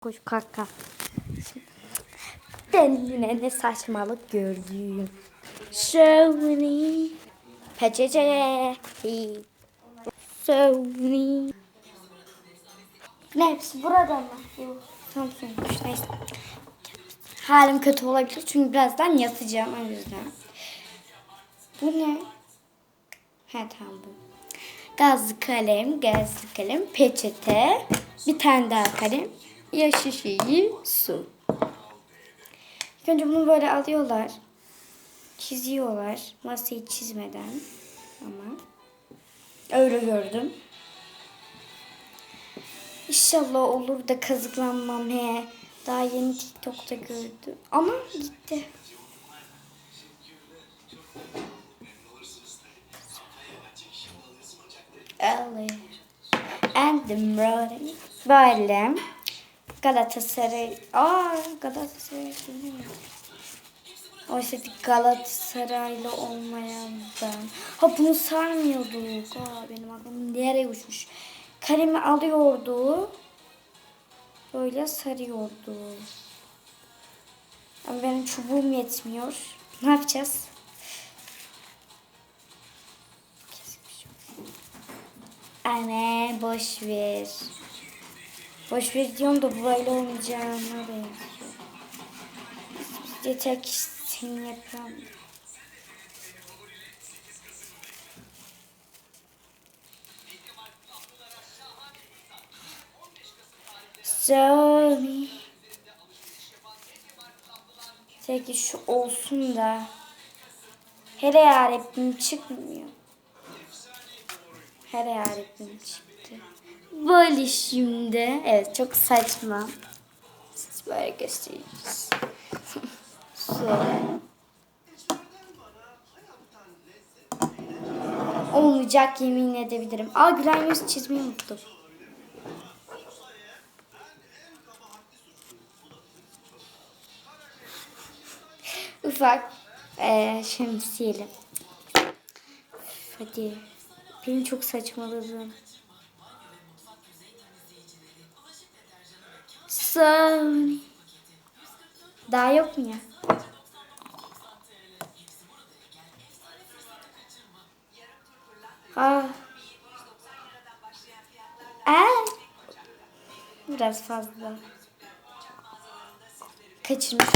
Koş kaka. Ben yine ne saçmalık gördüm. Sony. Peçece. Sony. Ne hepsi burada mı? Samsung'muş neyse. Halim kötü olabilir çünkü birazdan yatacağım o yüzden. Bu ne? He tamam bu. Gazlı kalem, gazlı kalem, peçete, bir tane daha kalem, yaş şişeyi, su. İlk önce bunu böyle alıyorlar. Çiziyorlar. Masayı çizmeden. Ama öyle gördüm. İnşallah olur da kazıklanmam he. Daha yeni TikTok'ta gördüm. Ama gitti. Early. And the. Böyle. Galatasaray. Aa Galatasaray bilmiyorum. Oysa Galatasaraylı olmayan ben. Ha bunu sarmıyorduk. Aa benim aklım nereye uçmuş. Kalemi alıyordu. Böyle sarıyordu. Ama benim çubuğum yetmiyor. Ne yapacağız? Anne boş ver. Boş ver diyorum da böyle olmayacağına benziyor. Yeter ki seni yapalım. Sorry. Ki şu olsun da. Hele yarabbim çıkmıyor. Her yarabbim çıktı. Böyle şimdi. Evet çok saçma. Siz böyle göstereceğiz. Şöyle. Olmayacak yemin edebilirim. Aa gülen yüz çizmeyi unuttum. Ufak eee şemsiyeli. Hadi. Benim çok saçmaladım. Sony. Daha yok mu ya? Ah. Aa. Biraz fazla. Kaçırmış.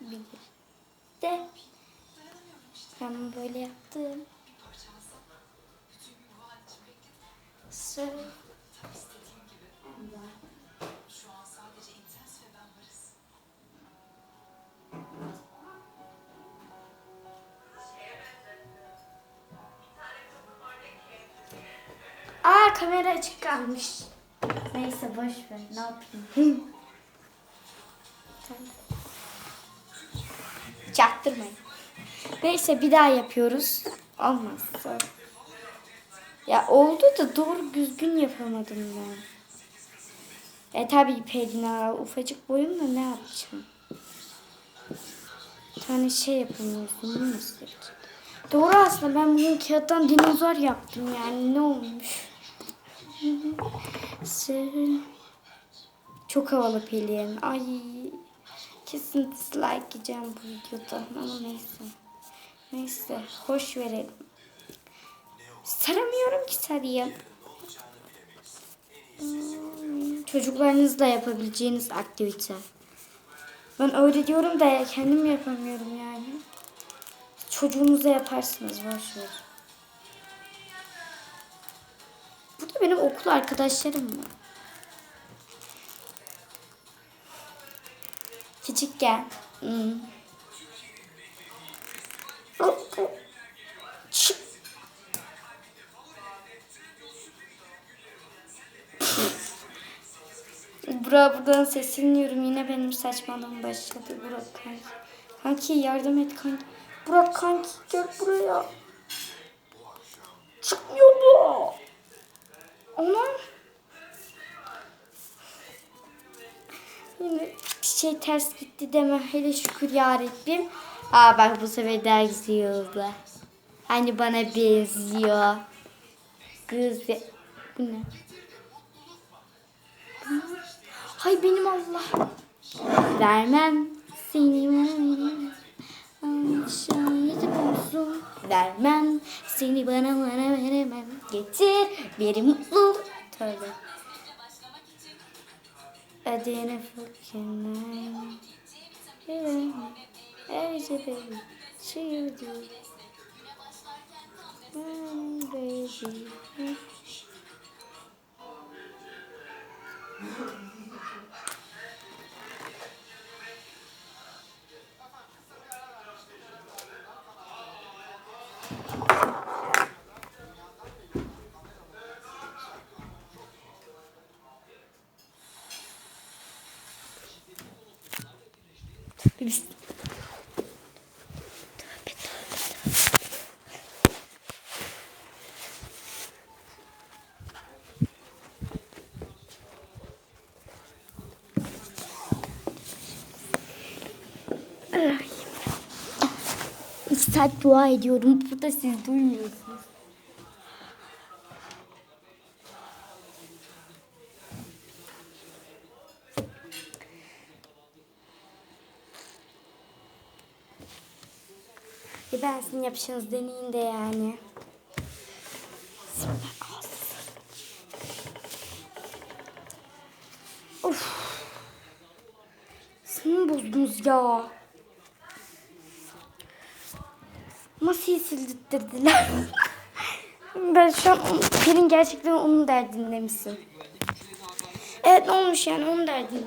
Bir de ben böyle yaptım. So. Aa kamera açık kalmış. Neyse boş ver. Ne yapayım? Çaktırmayın. Neyse bir daha yapıyoruz. Olmazsa. Ya oldu da doğru düzgün yapamadım ben. E tabi Pelina ufacık boyumla ne yapacağım? Bir tane şey yapamıyorsun. Bunu nasıl yapacağım? Doğru aslında ben bugün kağıttan dinozor yaptım yani ne olmuş? Çok havalı Pelin. Ay kesin dislike yiyeceğim bu videoda ama neyse. Neyse hoş verelim. Saramıyorum ki sarayım. Hmm, Çocuklarınızla yapabileceğiniz aktivite. Ben öyle diyorum da kendim yapamıyorum yani. Çocuğunuzla yaparsınız boş ver. Benim okul arkadaşlarım var. Küçükken. Hmm. Çık. Burak buradan sesleniyorum. Yine benim saçmalığım başladı. Burak kanki. Kanki yardım et kanki. Burak kanki gel buraya. Çıkmıyor bu. Ama yine bir şey ters gitti deme. Hele şükür yarabbim. Aa bak bu sefer daha güzel oldu. Hani bana benziyor. Kız. Bu ne? Hay benim Allah. Vermem seni vermem. Şahit olsun. Vermem seni bana bana veremem. Getir bir mutlu. Tövbe. Adını fırkınlar. Every baby, she you do. Baby. Biz... Tövbe tövbe. Ay. İki saat dua ediyorum. Burada siz duymuyorsunuz. Ben sizin yapışınız deneyin de yani. Of. Sinir bozdunuz ya. Nasıl sildirttirdiler? ben şu an Pelin gerçekten onun derdinde misin? Evet ne olmuş yani onun derdinde.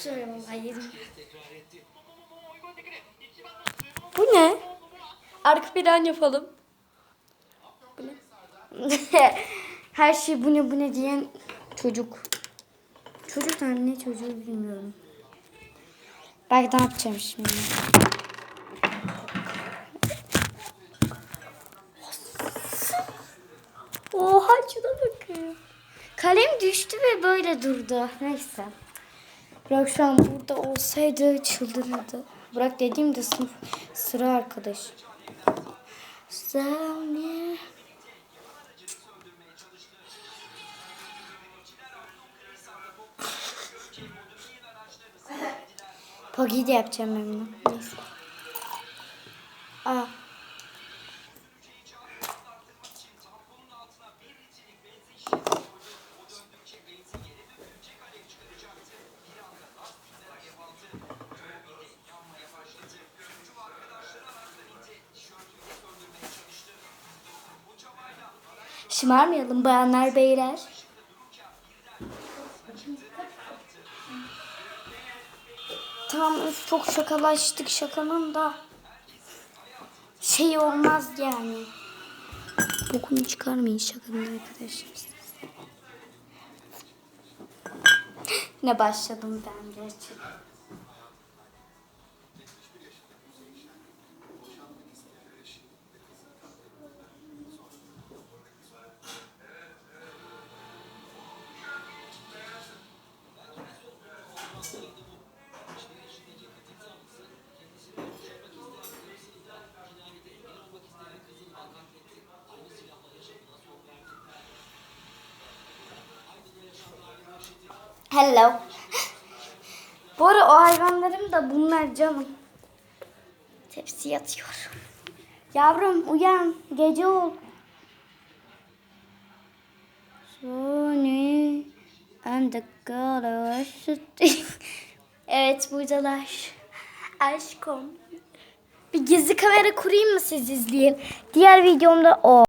Kusura bakma yedim. Bu ne? Arka plan yapalım. Bu ne? Her şey bu ne bu ne diyen çocuk. Çocuk ne çocuğu bilmiyorum. Belki ne yapacağım şimdi? Oha şuna bakın. Kalem düştü ve böyle durdu. Neyse. Burak şu an burada olsaydı çıldırırdı. Burak dediğimde sınıf sıra arkadaş. Sen Pogi de yapacağım ben bunu. Neyse. Aa. Şımarmayalım bayanlar beyler. Tamam üf, çok şakalaştık şakanın da şey olmaz yani. Bokunu çıkarmayın şakanın arkadaşlar. ne başladım ben gerçekten. Hello. Bu ara o hayvanlarım da bunlar canım. Tepsi yatıyor. Yavrum uyan. Gece ol. Sony and the girl Evet buradalar. Aşkım. Bir gizli kamera kurayım mı siz izleyin. Diğer videomda o.